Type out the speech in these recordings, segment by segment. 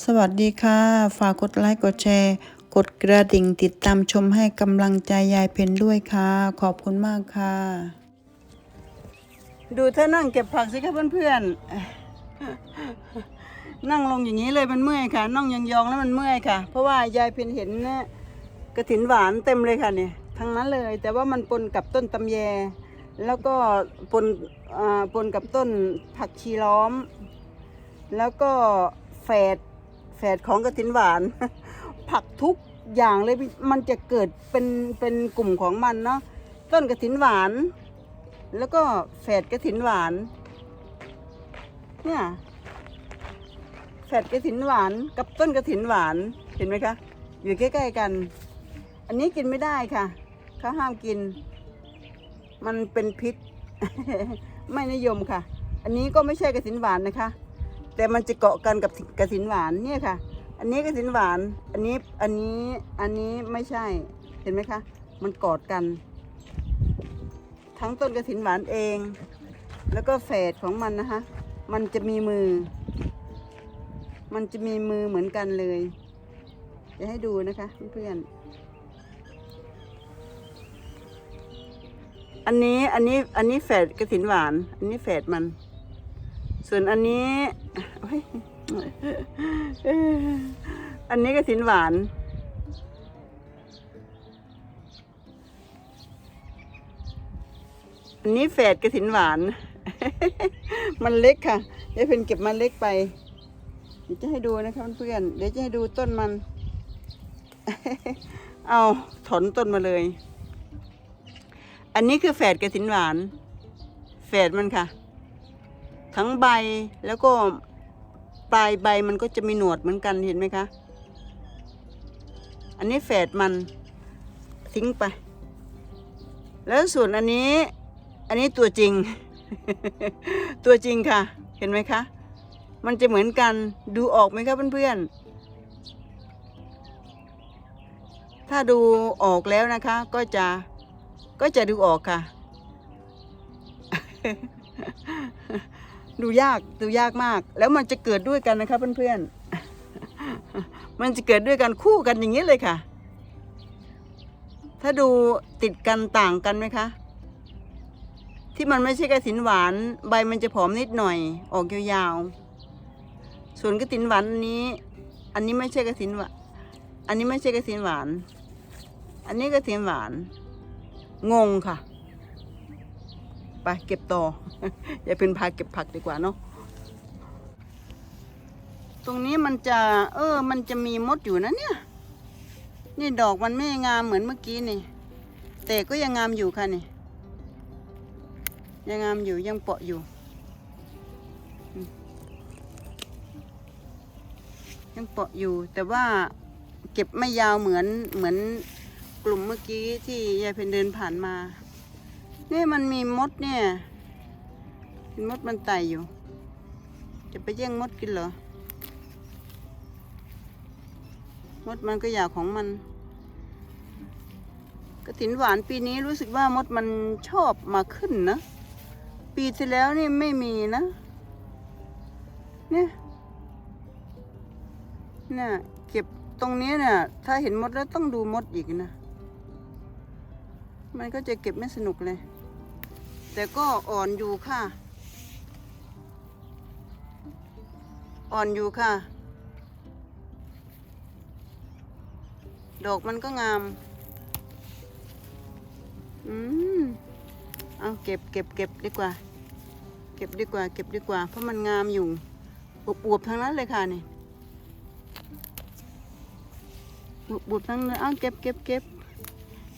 สวัสดีค่ะ ฝากกดไลค์กดแชร์ กดกระดิ่งติดตามชมให้กำลังใจยายเพนด้วยค่ะ ขอบคุณมากค่ะ ดูถ้านั่งเก็บผักสิคะเพื่อนๆ นั่งลงอย่างนี้เลยมันเมื่อยค่ะ นั่งยองๆแล้วมันเมื่อยค่ะ เพราะว่ายายเพนเห็นนะกระถินหวานเต็มเลยค่ะเนี่ยทั้งนั้นเลย แต่ว่ามันปนกับต้นตำแย แล้วก็ปนอ่าปนกับต้นผักชีล้อม แล้วก็แฝด ฝดของกระถินหวาน ผักทุกอย่างเลยมันจะเกิดเป็นเป็นกลุ่มของมันเนาะต้นกระถินหวาน แล้วก็แฝดกระถินหวานเนี่ยแฝดกระถินหวานกับต้นกระถินหวานเห็นไหมคะ อยู่ใกล้ๆกัน อันนี้กินไม่ได้ค่ะเขาห้ามกิน มันเป็นพิษ ไม่นิยมค่ะ อันนี้ก็ไม่ใช่กระถินหวานนะคะ แต่มันจะเกาะกันกับกระถินหวานเนี่ยค่ะ อันนี้กระถินหวาน อันนี้อันนี้อันนี้ไม่ใช่เห็นไหมคะ มันกอดกัน ทั้งต้นกระถินหวานเอง แล้วก็แฝดของมันนะคะ มันจะมีมือ มันจะมีมือเหมือนกันเลย จะให้ดูนะคะเพื่อนๆอันนี้อันนี้อันนี้แฝดกระถินหวาน อันนี้แฝดมัน ส่วนอันนี้อันนี้ก็สินหวาน อันนี้แฝดกระถินหวาน มันเล็กค่ะ เดี๋ยวเพนเก็บมันเล็กไป เดี๋ยวจะให้ดูนะคะเพื่อนเดี๋ยวจะให้ดูต้นมัน เอาถอนต้นมาเลย อันนี้คือแฝดกระถินหวาน แฝดมันค่ะ ทั้งใบแล้วก็ปลายใบมันก็จะมีหนวดเหมือนกันเห็นไหมคะ อันนี้แฝดมันทิ้งไป แล้วส่วนอันนี้ อันนี้ตัวจริง ตัวจริงค่ะ เห็นไหมคะ มันจะเหมือนกันดูออกไหมคะเพื่อนๆ ถ้าดูออกแล้วนะคะ ก็จะก็จะดูออกค่ะ ดูยากดูยากมาก แล้วมันจะเกิดด้วยกันนะคะเพื่อนๆ มันจะเกิดด้วยกันคู่กันอย่างนี้เลยค่ะ ถ้าดูติดกันต่างกันไหมคะ ที่มันไม่ใช่กระถินหวาน ใบมันจะผอมนิดหน่อย ออกยาวๆ ส่วนกระถินหวานนนี้ อันนี้ไม่ใช่กระถินหวานอันนี้ไม่ใช่กระถินหวาน อันนี้กระถินหวาน งงค่ะ ไปเก็บต่อ อย่าเป็นพาเก็บผักดีกว่าเนาะตรงนี้มันจะ เออ มันจะมีมดอยู่นะเนี่ย นี่ดอกมันไม่งามเหมือนเมื่อกี้นี่ แต่ก็ยังงามอยู่ค่ะนี่ยังงามอยู่ยังเปาะอยู่ ยังเปาะอยู่ แต่ว่าเก็บไม่ยาวเหมือนเหมือนกลุ่มเมื่อกี้ที่ยายเพนเดินผ่านมา นี่มันมีมดเนี่ยเห็นมดมันไต่อยู่ จะไปแย่งมดกินเหรอ มดมันก็อยากของมัน กระถินหวานปีนี้รู้สึกว่ามดมันชอบมาขึ้นนะ ปีที่แล้วนี่ไม่มีนะ เนี่ยเนี่ยเก็บตรงนี้เนี่ยถ้าเห็นมดแล้วต้องดูมดอีกนะ มันก็จะเก็บไม่สนุกเลย แต่ก็อ่อนอยู่ค่ะ อ่อนอยู่ค่ะ ดอกมันก็งาม อืม เอาเก็บเก็บเก็บดีกว่า เก็บดีกว่า เก็บดีกว่า เพราะมันงามอยู่อวบๆทั้งนั้นเลยค่ะนี่อวบๆทั้งนั้นเอาเก็บเก็บเก็บ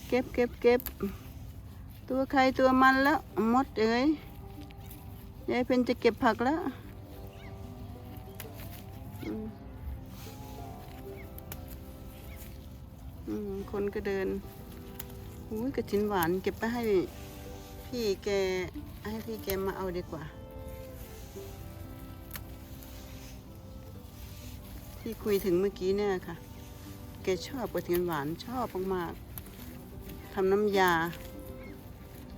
เก็บเก็บเก็บ ตัวใครตัวมันแล้วมดเอ้ยยายเป็นจะเก็บผักแล้วคนก็เดินอุ้ยกระถินหวานเก็บไปให้พี่แกให้พี่แกมาเอาดีกว่า ที่คุยถึงเมื่อกี้เนี่ยค่ะ แกชอบกระถินหวานชอบมากๆทำน้ำยา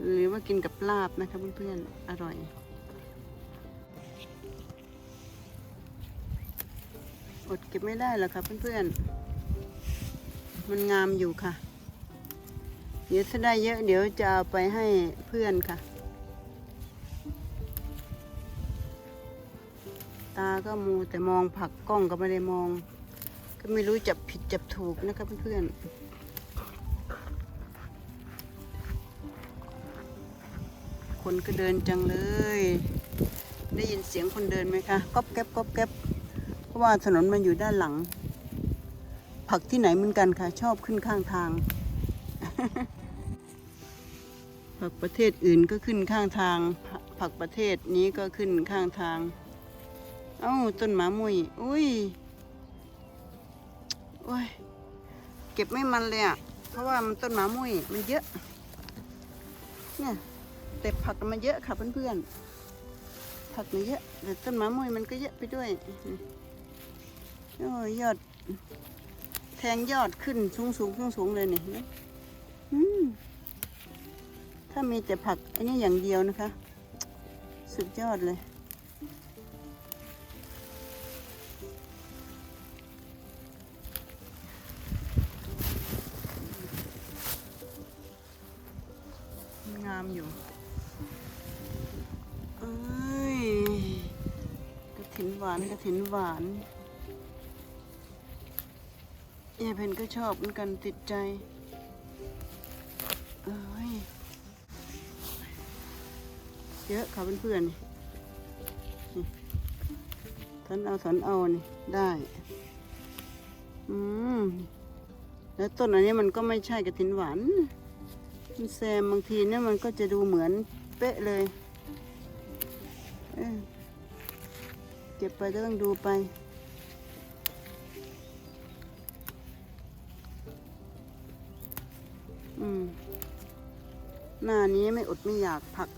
หรือว่ากินกับลาบนะคะเพื่อนๆ อร่อยอดเก็บไม่ได้หรอกค่ะเพื่อนๆ มันงามอยู่ค่ะ เดี๋ยวถ้าได้เยอะเดี๋ยวจะเอาไปให้เพื่อนค่ะ ตาก็มูแต่มองผักกล้องก็ไม่ได้มอง ก็ไม่รู้จับผิดจับถูกนะคะเพื่อนๆ คนก็เดินจังเลย ได้ยินเสียงคนเดินไหมคะก๊อบแก๊บก๊อบแก๊บเพราะว่าถนนมันอยู่ด้านหลัง ผักที่ไหนเหมือนกันค่ะ ชอบขึ้นข้างทาง ผักประเทศอื่นก็ขึ้นข้างทาง ผักประเทศนี้ก็ขึ้นข้างทาง เอ้าต้นหมามุยอุ้ยโอ้ยเก็บไม่มันเลยอะ เพราะว่ามันต้นหมามุยมันเยอะ เนี่ย แต่ผักมาเยอะค่ะเพื่อนๆ ผักมาเยอะแต่ต้นมะม่วงมันก็เยอะไปด้วยโอ้ยอด แทงยอดขึ้นสูงสูงสูงสูงๆเลยนี่เห็นไหมอืมถ้ามีแต่ผักอันนี้อย่างเดียวนะคะ สุดยอดเลย ถินหวานยายเพนก็ชอบเหมือนกันติดใจ เอ้ย เยอะค่ะเพื่อนๆนี่นี่สันเอาสันเอานี่ได้ อืม แล้วต้นอันนี้มันก็ไม่ใช่กระถินหวานมันแซมบางทีเนี่ยมันก็จะดูเหมือนเป๊ะเลย เออ เก็บไปก็ต้องดูไป อืม หน้านี้ไม่อดไม่อยากผัก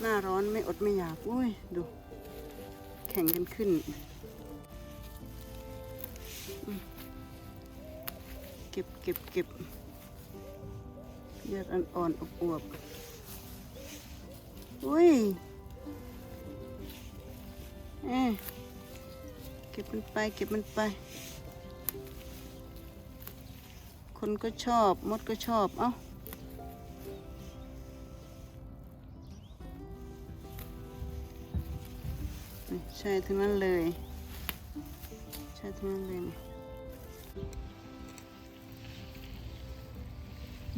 หน้าร้อนไม่อดไม่อยาก อุ้ย ดู แข่งกันขึ้น เก็บเก็บเก็บเยอดอ่อนๆอวบๆอุ้ย เก็บมันไปเก็บมันไป คนก็ชอบมดก็ชอบ เอ้าใช่ทั้งนั้นเลย ใช่ทั้งนั้นเลย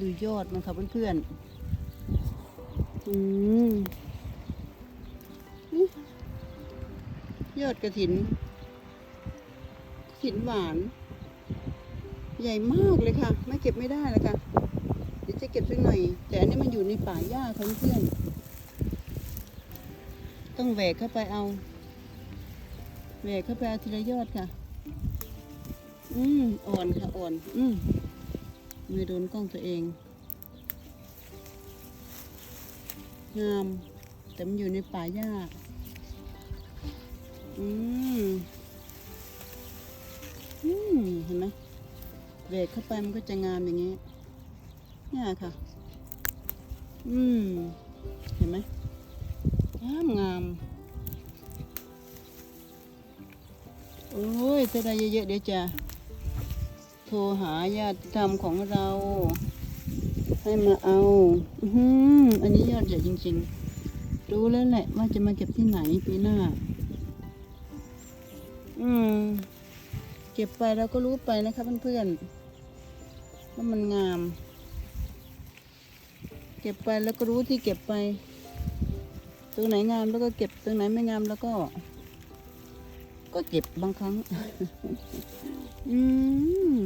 ดูยอดมันค่ะเพื่อนๆอืม ยอดกระถินถินหวาน ใหญ่มากเลยค่ะ ไม่เก็บไม่ได้เลยค่ะเดี๋ยวจะเก็บสักหน่อย แต่อันนี้มันอยู่ในป่าหญ้าค่ะเพื่อน ต้องแหวกเข้าไปเอาแหวกเข้าไปเอาทีละยอดค่ะ อืมอ่อนค่ะอ่อน อืมไมือโดนกล้องตัวเองงามแต่มันอยู่ในป่าหญ้า อืมอืมเห็นไหมเบรกเข้าไปมันก็จะงามอย่างนี้เนี่ยค่ะ อืม เห็นไหมงามงาม โอ้ยถ้าได้เยอะๆเดี๋ยวจะโทรหาญาติธรรมของเรา ให้มาเอาอือหืออันนี้ยอดใหญ่จริงๆ รู้แล้วแหละว่าจะมาเก็บที่ไหนปีหน้า อืม เก็บไปแล้วก็รู้ไปนะคะเพื่อนๆว่ามันงาม เก็บไปแล้วก็รู้ที่เก็บไป ตรงไหนงามแล้วก็เก็บตรงไหนไม่งามแล้วก็ ก็เก็บบางครั้ง อืม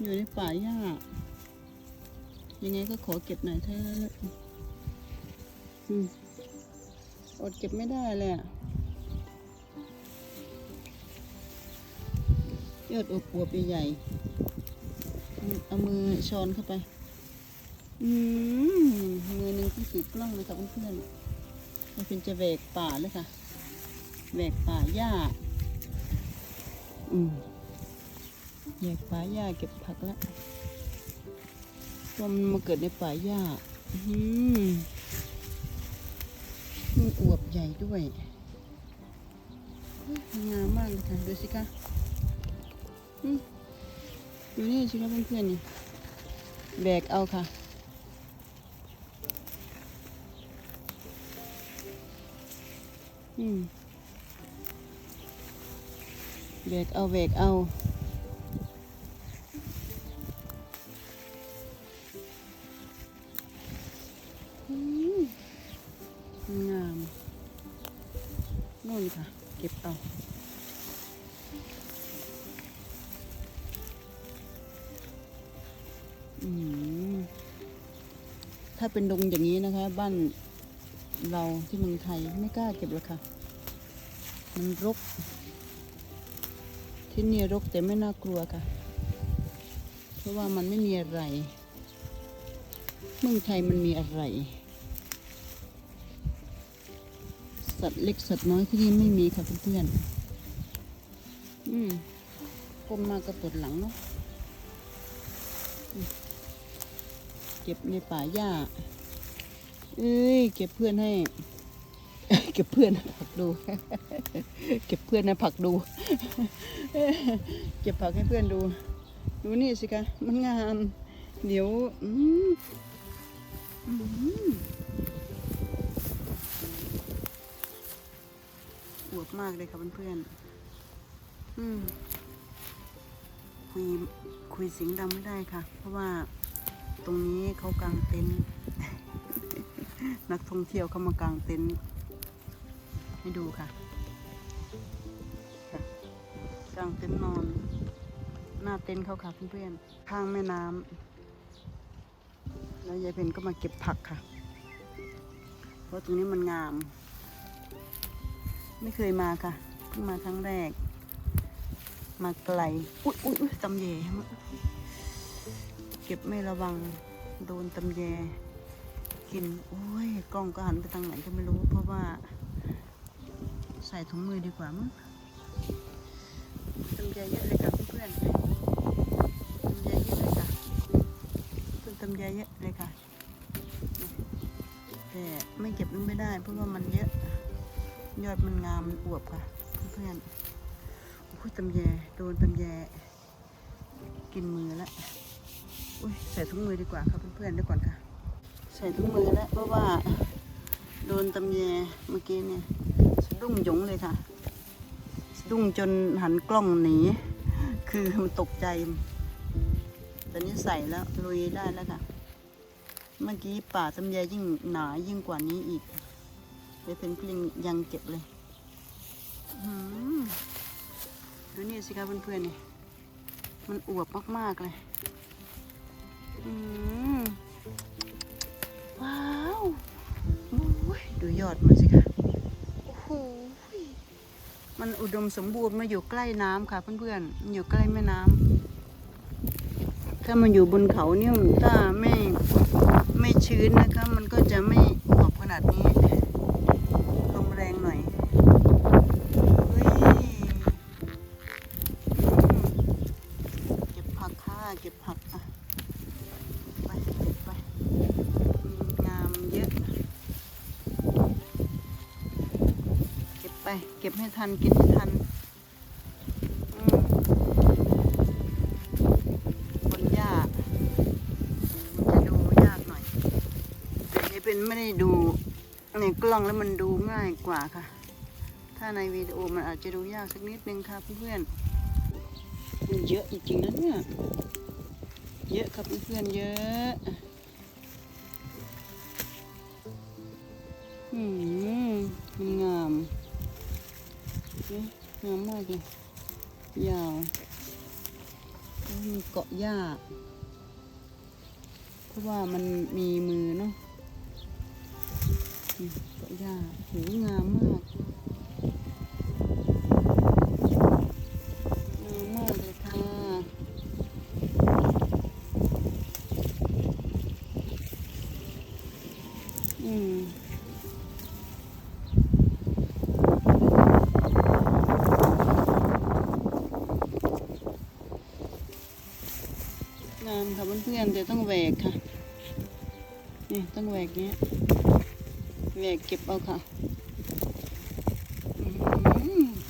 อยู่ในป่าหญ้ายังไงก็ขอเก็บหน่อยเถอะอืมอดเก็บไม่ได้เลย ยอดอวบๆใหญ่เอามือช้อนเข้าไป อืมมือหนึ่งที่ถือกล้องเลยค่ะเพื่อนๆมันเป็นจะแวกป่าเลยค่ะแหวกป่าหญ้า อืมแยกป่าหญ้าเก็บผักล้วเพราะมันมาเกิดในป่าหญ้า อื้อหือมันอวบใหญ่ด้วย งามมากเลยค่ะ ดูสิคะ ดูนี่ชิคะเพื่อนๆนี่แบกเอาค่ะ อืมแบกเอาแบกเอา ถ้าเป็นดงอย่างนี้นะคะ บ้านเราที่เมืองไทยไม่กล้าเก็บหรอกค่ะ มันรก ที่นี่รกแต่ไม่น่ากลัวค่ะ เพราะว่ามันไม่มีอะไร เมืองไทยมันมีอะไร สัตว์เล็กสัตว์น้อยที่นี่ไม่มีค่ะเพื่อนๆอืมก้มมากระปวดหลังเนาะ เก็บในป่าหญ้า เอ้ย เก็บเพื่อนให้ เก็บเพื่อนผักดู เก็บเพื่อนให้ผักดู เก็บผักให้เพื่อนดู ดูนี่สิคะ มันงาม เดี๋ยว อืมอืมอวบมากเลยค่ะเพื่อนๆอืมคุยคุยเสียงดังไม่ได้ค่ะ เพราะว่า ตรงนี้เขากางเต็นท์นักท่องเที่ยวเข้ามากางเต็นท์ให้ดูค่ะกางเต็นท์นอน หน้าเต็นท์เขาค่ะเพื่อนๆข้างแม่น้ำแล้วยายเพนก็มาเก็บผักค่ะ เพราะตรงนี้มันงาม ไม่เคยมาค่ะเพิ่งมาครั้งแรก มาไกล อุ๊ยอุ๊ยอุ๊ยตำแย เก็บไม่ระวังโดนตำแยกิน โอ้ย กล้องก็หันไปทางไหนก็ไม่รู้ เพราะว่า ใส่ถุงมือดีกว่ามั้งตำแยเยอะเลยค่ะเพื่อนๆตำแยเยอะเลยค่ะต้นตำแยเยอะเลยค่ะ แต่ไม่เก็บมันไม่ได้ เพราะว่ามันเยอะ ยอดมันงามมันอวบค่ะ เพื่อนๆโอ้ยตำแยโดนตำแยกินมือแล้ว ใส่ถุงมือดีกว่าค่ะเพื่อนๆเดี๋ยวก่อนค่ะ ใส่ถุงมือแล้วเพราะว่าโดนตำแยเมื่อกี้เนี่ยสะดุ้งหยงเลยค่ะสะดุ้งจนหันกล้องหนี คือมันตกใจแต่นี้ใส่แล้วลุยได้แล้วค่ะ เมื่อกี้ป่าตำแยยิ่งหนายิ่งกว่านี้อีกเดี๋ยเป็นก็ยังยังเก็บเลยอื้อหือดูนี่สิคะเพื่อนๆนี่มันอวบมากๆเลย ว้าวโอ้ยดูยอดมันสิคะโอ้โหยมันอุดมสมบูรณ์มาอยู่ใกล้น้ำค่ะเพื่อนๆมันอยู่ใกล้แม่น้ำถ้ามันอยู่บนเขาเนี่ยถ้าไม่ไม่ชื้นนะคะ มันก็จะไม่ออกขนาดนี้ ลมแรงหน่อยเฮ้ยอืมเก็บผักค่ะเก็บผักอะ ไปเก็บไปอืมงามเยอะ เก็บไป เก็บ ให้ทันกินให้ทันบนหญ้าจะดูยากหน่อยแต่นี่เป็นไม่ได้ดูในกล้องแล้วมันดูง่ายกว่าค่ะ ถ้าในวิดีโอมันอาจจะดูยากสักนิดนึงค่ะเพื่อนๆมันเยอะจริงๆนะเนี่ยเยอะครับเพื่อนๆเยอะอืมมันงาม เอ๊ะงามมากเลยยาวมีเกาะหญ้าเพราะว่ามันมีมือเนาะเกาะหญ้าโหงามมากงามมากเลยค่ะอืม เพื่อนๆเดี๋ต้องแหวกค่ะนี่ต้องแหวกเนี้ยแหวกเก็บเอาค่ะ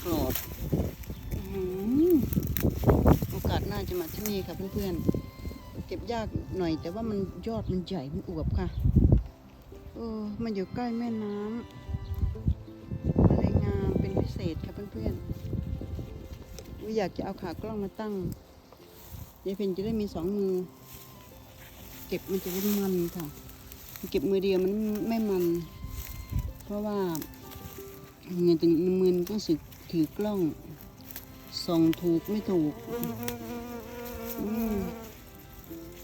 กรอบโอกาสน่าจะมาที่นี่ค่ะเพื่อนๆเก็บยากหน่อย แต่ว่ามันยอดมันใหญ่มันอวบค่ะเออมันอยู่ใกล้แม่น้ำอะไรงามเป็นพิเศษค่ะเพื่อนๆอยากจะเอาขากล้องมาตั้งยายเพ็ญจะได้มีสองมือ เก็บมันจะได้มันค่ะ เก็บมือเดียวมันไม่มัน เพราะว่าเงินถึงมือนต้องสึกถือกล้องส่องถูกไม่ถูก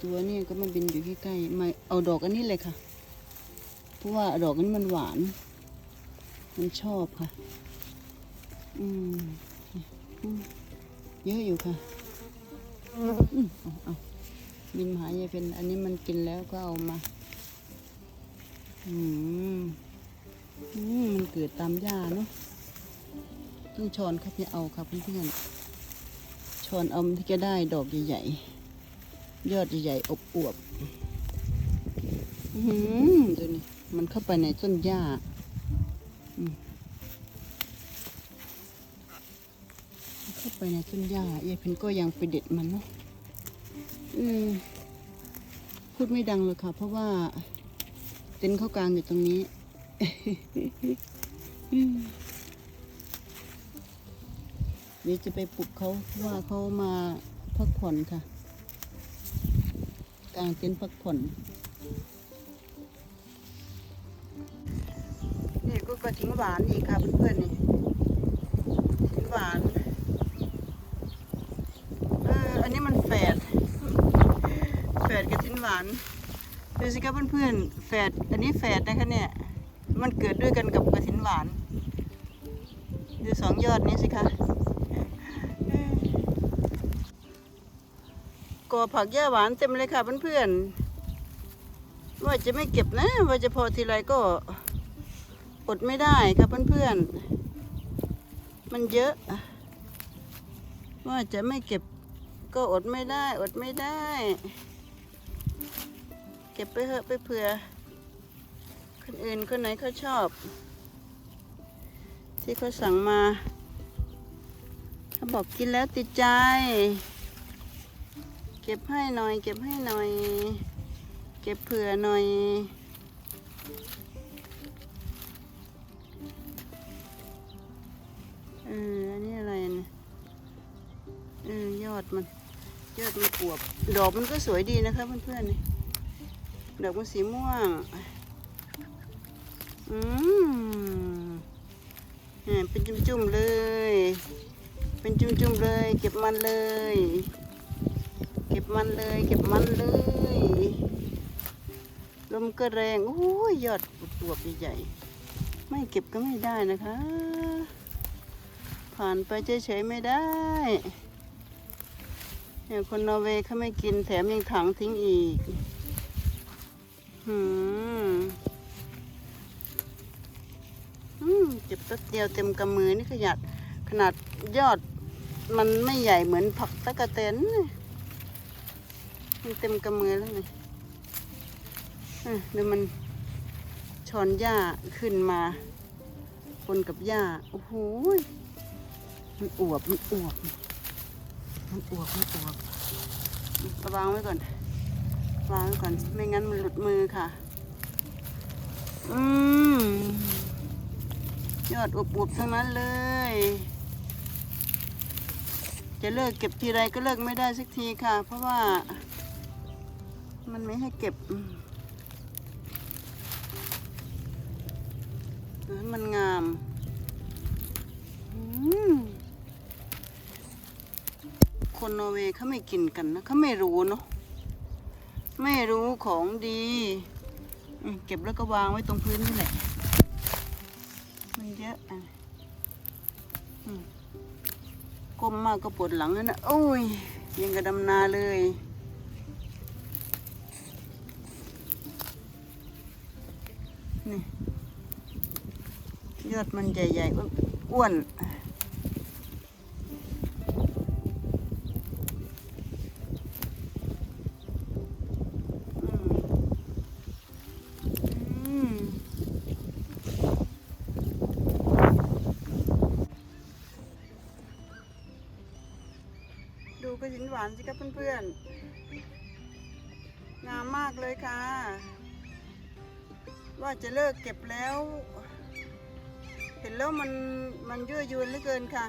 ตัวนี้ก็มาบินอยู่ใกล้ๆมาเอาดอกอันนี้เลยค่ะ เพราะว่าดอกอันนี้มันหวาน มันชอบค่ะ อืมเยอะอยู่ค่ะ อืมเอาเอา บินมหายายเป็น อันนี้มันกินแล้วก็เอามา อืมอืมมันเกิดตามหญ้าเนาะต้องช้อนครับที่เอาครับเพื่อนๆช้อนเอาที่จะได้ดอกใหญ่ๆยอดใหญ่ๆอบอวบอื้อหือดูนี่มันเข้าไปในต้นหญ้าเข้าไปในต้นหญ้ายายเพ็ญก็ยังไปเด็ดมันเนาะ อืม พูดไม่ดังเลยค่ะ เพราะว่าเต็นท์เข้ากลางอยู่ตรงนี้ เดี๋ยวจะไปปลุกเขาว่าเขามาพักผ่อนค่ะ กลางเต็นท์พักผ่อนนี่ก็กระถิงหวานอีกค่ะเพื่อนๆนี่กระถิงหวานเอออันนี้มันแฝดแฝดกระถินหวานดูสิครับเพื่อนๆแฝดอันนี้แฝดนะคะเนี่ยมันเกิดด้วยกันกับกระถินหวานดูสองยอดนี้สิคะกอผักหญ้าหวานเต็มเลยค่ะเพื่อนๆว่าจะไม่เก็บนะ ว่าจะพอทีไรก็อดไม่ได้ครับเพื่อนๆมันเยอะ ว่าจะไม่เก็บก็อดไม่ได้ อดไม่ได้ ก็บไปเถอะไปเผื่อ คนอื่นคนไหนเขาชอบ ที่เขาสั่งมาเขาบอกกินแล้วติดใจ เก็บให้หน่อย เก็บให้หน่อย เก็บเผื่อหน่อยเอออันนี้อะไรเนี่ยเออยอดมันยอดมันอวบ ดอกมันก็สวยดีนะคะเพื่อนๆนี่ ดอกมันสีม่วง อืมอ่เป็นจุ่มๆเลย เป็นจุ่มๆเลย เก็บมันเลย เก็บมันเลย เก็บมันเลย ลมก็แรงโอ้ยยอดอวบใหญ่ๆไม่เก็บก็ไม่ได้นะคะ ผ่านไปเฉยๆไม่ได้เนี่ยคนนอร์เวย์เขาไม่กินแถมยังถังทิ้งอีก หืมอืมเก็บแป๊บเดียวเต็มกำมือนี่ขยัดขนาดยอดมันไม่ใหญ่เหมือนผักตะกะเตนมันเต็มกำมือแล้วไงอะดูมันช้อนหญ้าขึ้นมาปนกับหญ้า โอ้โห มันอวบ มันอวบ มันอวบ มันอวบระวังไว้ก่อน วางไว้ก่อน ไม่งั้นมันหลุดมือค่ะ อืมยอดอวบๆทั้งนั้นเลย จะเลิกเก็บทีไรก็เลิกไม่ได้สักทีค่ะ เพราะว่า มันไม่ให้เก็บ มันงามคนนอร์เวย์เขาไม่กินกันนะเขาไม่รู้เนาะ ไม่รู้ของดีเก็บแล้วก็วางไว้ตรงพื้นนี่แหละ มันเยอะอะก้มมากก็ปวดหลังแล้วนะโอ้ยยังกระดำนาเลยนี่ยอดมันใหญ่ๆอ้วนๆอืม ดู ดูกระถินหวาน สิครับเพื่อนๆ งามมากเลยค่ะ ว่าจะเลิกเก็บแล้ว เห็นแล้วมันมันยั่วยวนเหลือเกินค่ะ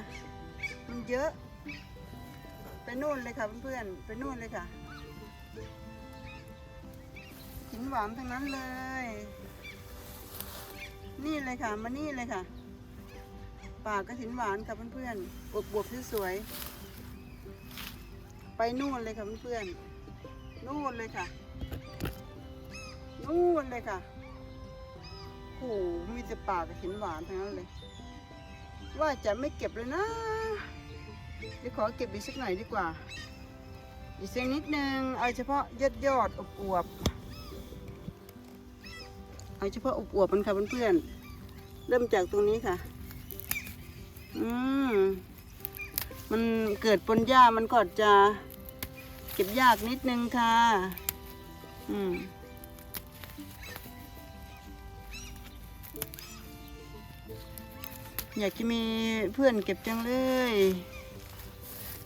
มันเยอะ ไปนู่นเลยค่ะเพื่อนๆ ไปนู่นเลยค่ะหินหวานทั้งนั้นเลย นี่เลยค่ะ มานี่เลยค่ะ ป่ากระถินหวานค่ะเพื่อนๆ บวบๆสวยๆ ไปนู่นเลยค่ะเพื่อนๆนู่นเลยค่ะ นู่นเลยค่ะโอ้โหมีแต่ป่ากระถินหวานทั้งนั้นเลย ว่าจะไม่เก็บเลยนะเดี๋ยวขอเก็บอีกสักหน่อยดีกว่า อีกสักนิดนึงเอาเฉพาะยอดยอดๆอวบๆเอาเฉพาะอวบๆมันค่ะเพื่อนๆเริ่มจากตรงนี้ค่ะ อืมมันเกิดปนหญ้ามันก็จะ ก็บยากนิดนึงค่ะ อืมอยากจะมีเพื่อนเก็บจังเลย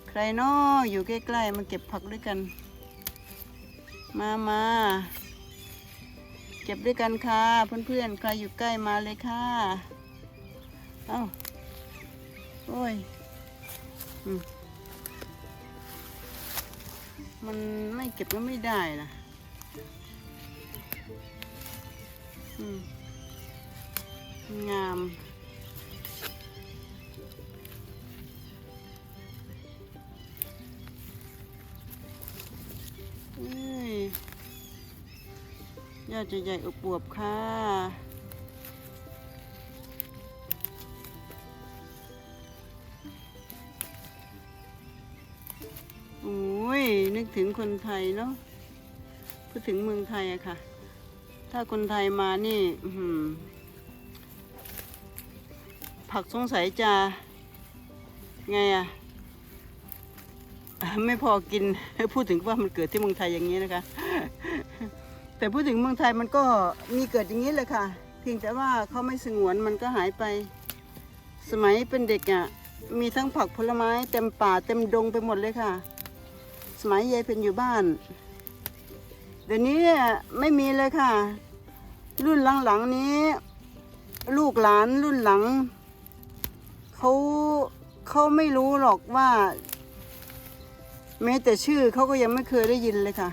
ใครน้ออยู่ใกล้ๆมาเก็บผักด้วยกัน มามาเก็บด้วยกันค่ะ เพื่อนๆ ใครอยู่ใกล้มาเลยค่ะ เอ้า โอ้ย อืม มันไม่เก็บก็ไม่ได้นะงามเอ้ยยอดจะใหญ่อวบค่ะ นึกถึงคนไทยเนาะพูดถึงเมืองไทยอะค่ะ ถ้าคนไทยมานี่ผักสงสัยจะไงอะไม่พอกินพูดถึงว่ามันเกิดที่เมืองไทยอย่างนี้นะคะ แต่พูดถึงเมืองไทยมันก็มีเกิดอย่างนี้เลยค่ะ เพียงแต่ว่าเขาไม่สงวนมันก็หายไป สมัยเป็นเด็กอะมีทั้งผักผลไม้เต็มป่าเต็มดงไปหมดเลยค่ะ มัยยายเป็นอยู่บ้าน เดี๋ยวนี้ไม่มีเลยค่ะ รุ่นหลังๆนี้ ลูกหลานรุ่นหลังเขาเขาไม่รู้หรอกว่า แม้แต่ชื่อเขาก็ยังไม่เคยได้ยินเลยค่ะ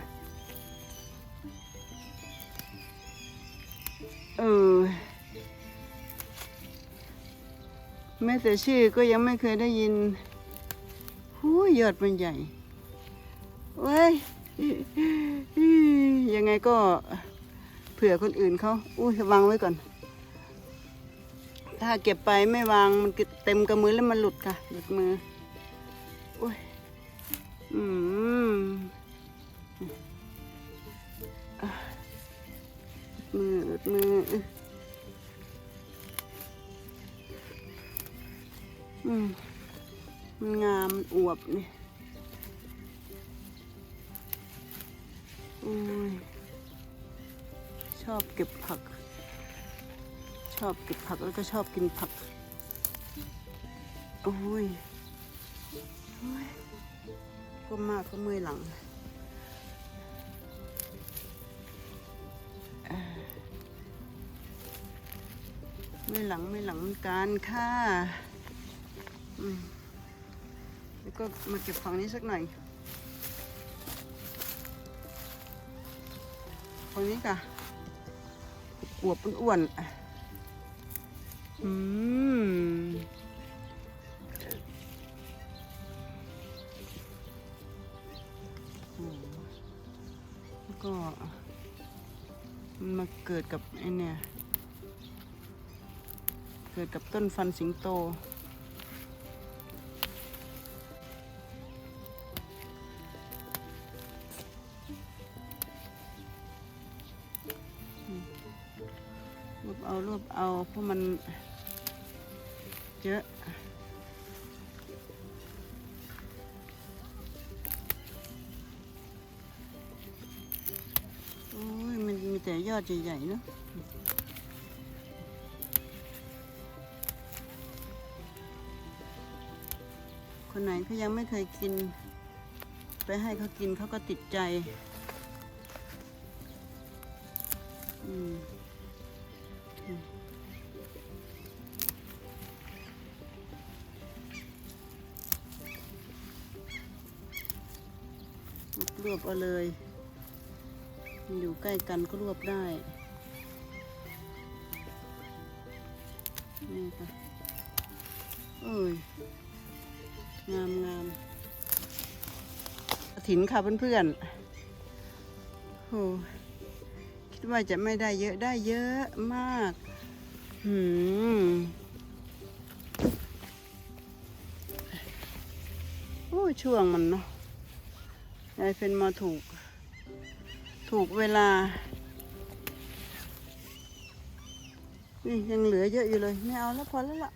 เออแม้แต่ชื่อก็ยังไม่เคยได้ยินหูยอดมันใหญ่ เว้ยยังไงก็เผื่อคนอื่นเขาอุ้ยวางไว้ก่อน ถ้าเก็บไปไม่วางมันเต็มกระมือแล้วมันหลุดค่ะ หลุดมืออุ้ยอืมอะมือมืออืมมันงามมันอวบนี่ย ชอบเก็บผัก ชอบเก็บผักแล้วก็ชอบกินผัก โอ้ยก้มากก็เมื่อยหลังเมื่อยหลังเมื่อยหลังกันค่ะแล้วก็มาเก็บฝังนี้สักหน่อย ฝั่งนี้ค่ะอวบอ้วนอืมโอ้โหแล้วก็ มันมาเกิดกับไอเนี่ย เกิดกับต้นฟันสิงโต วบเอาเพราะมันเยอะโอ้ยมันมีแต่ยอดใหญ่ๆเนาะคนไหนเขายังไม่เคยกิน ไปให้เขากินเขาก็ติดใจ อืม รวบเอาเลยมันอยู่ใกล้กันก็รวบได้นี่ค่ะเอ้ยงามงามถินค่ะเพื่อนๆโอ้คิดว่าจะไม่ได้เยอะได้เยอะมากหืมโอ้ยช่วงมันเนาะ ยายเป็นมาถูก ถูกเวลา นี่ยังเหลือเยอะอยู่เลย ไม่เอาแล้วพอแล้วล่ะ